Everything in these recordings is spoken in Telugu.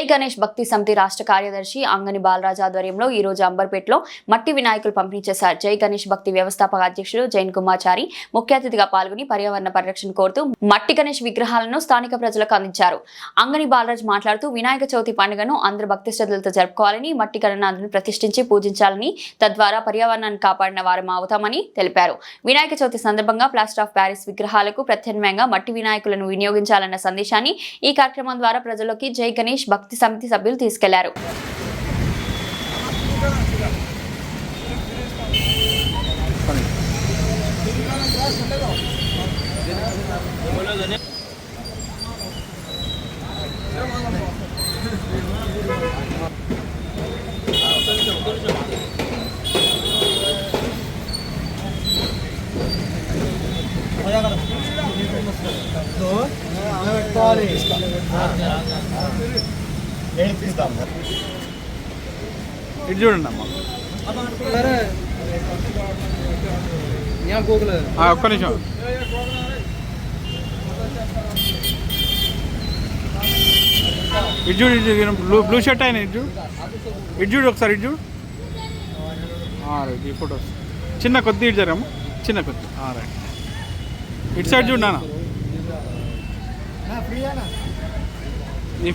జై గణేష్ భక్తి సమితి రాష్ట్ర కార్యదర్శి అంగని బాలరాజ్ ఆధ్వర్యంలో ఈ రోజు అంబర్పేటలో మట్టి వినాయకులు పంపిణీ చేశారు. జై గణేష్ భక్తి వ్యవస్థాపక అధ్యక్షుడు జైన్ కుమాచారి ముఖ్య అతిథిగా పాల్గొని పర్యావరణ పరిరక్షణ కోరుతూ మట్టి గణేష్ విగ్రహాలను స్థానిక ప్రజలకు అందించారు. అంగని బాలరాజ్ మాట్లాడుతూ వినాయక చవితి పండుగను అందరు భక్తి శ్రద్ధలతో జరుపుకోవాలని మట్టి గణనాథుని ప్రతిష్ఠించి పూజించాలని తద్వారా పర్యావరణాన్ని కాపాడిన వారం అవుతామని తెలిపారు. వినాయక చవితి సందర్భంగా ప్లాస్టర్ ఆఫ్ ప్యారిస్ విగ్రహాలకు ప్రత్యామ్నాయంగా మట్టి వినాయకులను వినియోగించాలన్న సందేశాన్ని ఈ కార్యక్రమం ద్వారా ప్రజల్లోకి జై గణేష్ భక్తి సమితి సభ్యులు తీసుకెళ్లారు ఇటు చూడండి అమ్మ. ఆ, ఒక్క నిమిషం. ఇటు చూడు ఇటు బ్లూ బ్లూ షర్ట్ అయినా ఇటు చూడు. ఇటు చూడు ఒకసారి ఇటు చూడు. ఆ, రైట్ ఈ ఫోటోస్ చిన్న కొద్ది ఇటు జరగమ్మ. చిన్న కొద్ది. ఆ, రైట్. ఇటు సైడ్ చూడు నాన్న. నీ-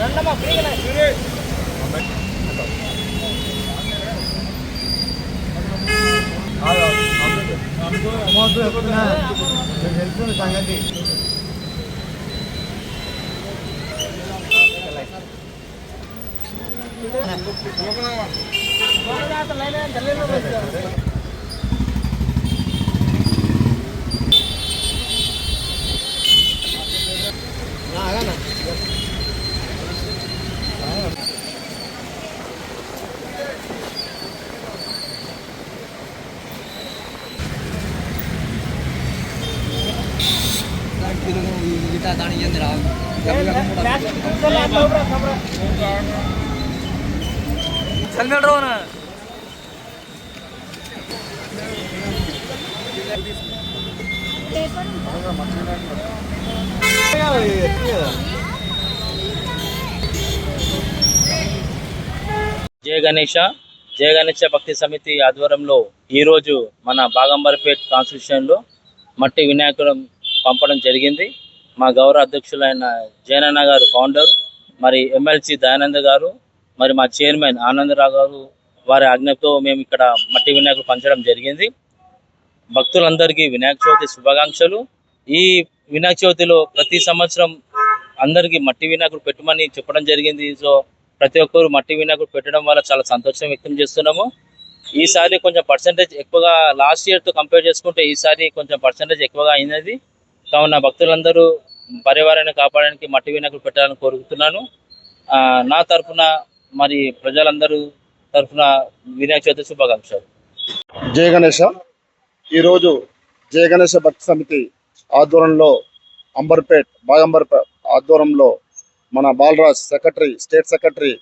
రండమ్మా ఫ్రీగానే తెలుసు సంగతి లోకనాథ లైన్ తల్లి చల్లినట్టు రావనా జయ గణేష జయ గణేష భక్తి సమితి ఆధ్వర్యంలో ఈరోజు మన బాగంబర్పేట్ కాన్స్టిట్యూషన్లో మట్టి వినాయకుడు పంపడం జరిగింది. మా గౌరవ అధ్యక్షులైన జయనన్న గారు ఫౌండర్ మరి ఎమ్మెల్సీ దయానంద్ గారు మరి మా చైర్మన్ ఆనందరావు గారు వారి ఆజ్ఞతో మేము ఇక్కడ మట్టి వినాయకుడు పంచడం జరిగింది. భక్తులందరికీ వినాయక చవితి శుభాకాంక్షలు. ఈ వినాయక చవితిలో ప్రతి సంవత్సరం అందరికీ మట్టి వినాయకుడు పెట్టమని చెప్పడం జరిగింది. సో ప్రతి ఒక్కరు మట్టి వినాయకుడు పెట్టడం వల్ల చాలా సంతోషం వ్యక్తం చేస్తున్నాము. ఈసారి కొంచెం పర్సంటేజ్ ఎక్కువగా లాస్ట్ ఇయర్తో కంపేర్ చేసుకుంటే ఈసారి కొంచెం పర్సంటేజ్ ఎక్కువగా అయినది. కావున భక్తులందరూ పర్యావరణాన్ని కాపాడడానికి మట్టి వినాయకుడు పెట్టాలని కోరుతున్నాను నా తరఫున మరి ప్రజలందరూ తరఫున వినాయక చవితి శుభాకాంక్షలు. జయ గణేష ఈరోజు జయ గణేష భక్తి సమితి ఆధ్వర్యంలో అంబర్పేట్ బాగంబర్పేట్ ఆధ్వర్యంలో మన బాలరాజ్ సెక్రటరీ స్టేట్ సెక్రటరీ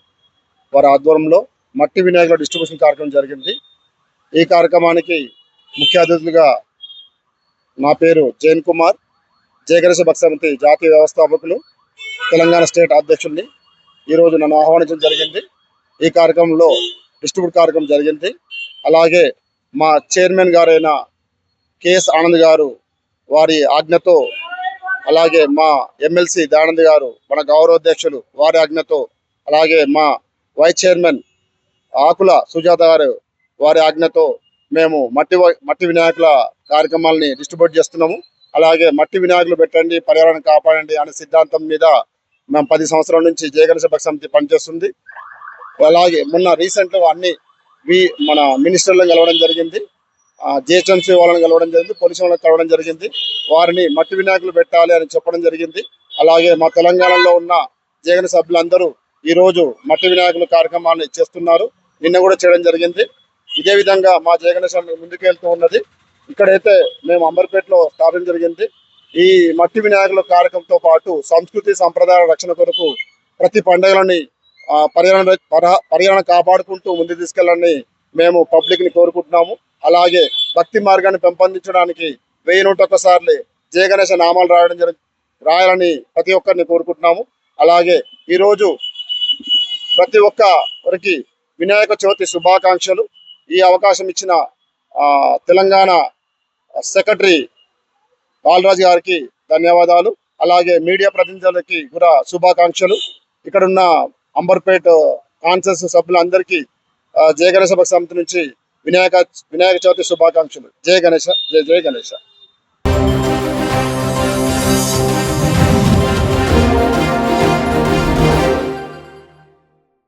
వారి ఆధ్వర్యంలో మట్టి వినాయకుల డిస్ట్రిబ్యూషన్ కార్యక్రమం జరిగింది. ఈ కార్యక్రమానికి ముఖ్య అతిథులుగా నా పేరు జైన్ కుమార్. జయ గణేష సమితి జాతీయ వ్యవస్థాపకులు తెలంగాణ స్టేట్ అధ్యక్షుడిని ఈరోజు నన్ను ఆహ్వానించడం జరిగింది. ఈ కార్యక్రమంలో డిస్ట్రిబ్యూట్ కార్యక్రమం జరిగింది. అలాగే మా చైర్మన్ గారైన కేఎస్ ఆనంద్ గారు వారి ఆజ్ఞతో అలాగే మా ఎమ్మెల్సీ దయానంద్ గారు మన గౌరవాధ్యక్షులు వారి ఆజ్ఞతో అలాగే మా వైస్ చైర్మన్ ఆకుల సుజాత గారు వారి ఆజ్ఞతో మేము మట్టి మట్టి వినాయకుల కార్యక్రమాలని డిస్ట్రిబ్యూట్ చేస్తున్నాము. అలాగే మట్టి వినాయకులు పెట్టండి పర్యావరణం కాపాడండి అనే సిద్ధాంతం మీద మేము పది సంవత్సరాల నుంచి జయగణేశ భక్తి సమితి పనిచేస్తుంది. అలాగే మొన్న రీసెంట్గా అన్ని వి మన మినిస్టర్లను కలవడం జరిగింది. జిహెచ్ఎంసీ వాళ్ళని కలవడం జరిగింది పోలీసు వాళ్ళని కలవడం జరిగింది. వారిని మట్టి వినాయకులు పెట్టాలి అని చెప్పడం జరిగింది. అలాగే మా తెలంగాణలో ఉన్న జగన్ సభ్యులందరూ ఈ రోజు మట్టి వినాయకుల కార్యక్రమాన్ని చేస్తున్నారు. నిన్న కూడా చేయడం జరిగింది. ఇదే విధంగా మా జగన్ సభ ముందుకెళ్తూ ఉన్నది. ఇక్కడైతే మేము అంబర్పేటలో స్థాపించడం జరిగింది. ఈ మట్టి వినాయకుల కార్యక్రమంతో పాటు సంస్కృతి సంప్రదాయాల రక్షణ కొరకు ప్రతి పండుగలని ఆ, పర్యావరణ పర్యావరణ కాపాడుకుంటూ ముందు తీసుకెళ్ళాలని మేము పబ్లిక్ని కోరుకుంటున్నాము. అలాగే భక్తి మార్గాన్ని పెంపొందించడానికి వెయ్యి నూట ఒక్కసార్లు జయ గణేష నామాలు రాయడం జరి రాయాలని ప్రతి ఒక్కరిని కోరుకుంటున్నాము. అలాగే ఈరోజు ప్రతి ఒక్కరికి వినాయక చవితి శుభాకాంక్షలు. ఈ అవకాశం ఇచ్చిన తెలంగాణ సెక్రటరీ బాలరాజు గారికి ధన్యవాదాలు. అలాగే మీడియా ప్రతినిధులకి కూడా శుభాకాంక్షలు. ఇక్కడున్న అంబర్పేట్ కాన్సెన్స్ సభ్యులందరికీ జయ గణేశ సమితి నుంచి వినాయక వినాయక చవితి శుభాకాంక్షలు. జయ గణేశ జయ జయ గణేశ.